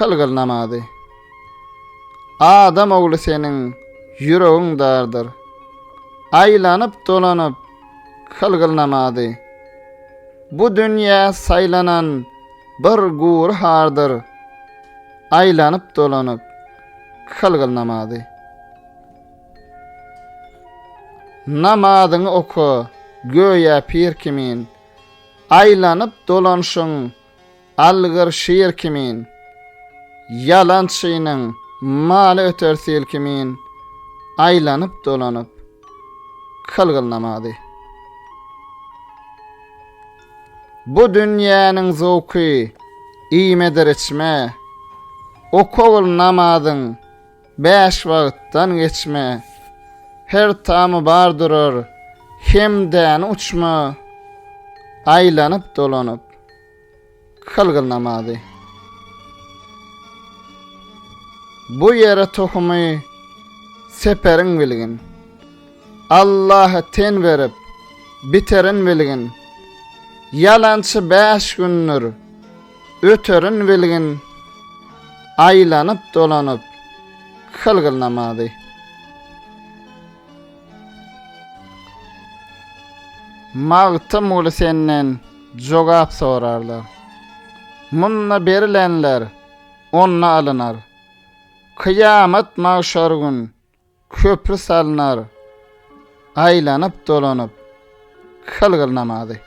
kılgıl namazy. Adam oğlu senin yüreğin dardır. Aylanıp dolanıp kılgıl namazy. Bu dünya saylanan bir gur hardır. Aylanıp dolanıp kılgıl namazy. Namadyny oku, göýe pir kimin, aylanıp dolanşyň algır şiir kimin. Yalan şynyň maly ötersil kimin. Aýlanyp dolanyp kılgıl namazy. Bu dünýäniň zowky iýmedir içme. O kowul namazyň beş wagtdan geçme. Her tamı bar durur. Hemden uçma. Aýlanyp dolanyp kılgıl Bu yere tohumy seperiň bilgin. Allah'a ten verip biterin bilgin. Yalançı beş günnür öterin bilgin. Aýlanyp dolanyp kılgıl namazy. Mağtım ulu senden jogap sorarlar. Munna berilenler onna alınar. Kıyamet maşar gün köprü salinar, aylanıp dolanıp kılgıl namadı.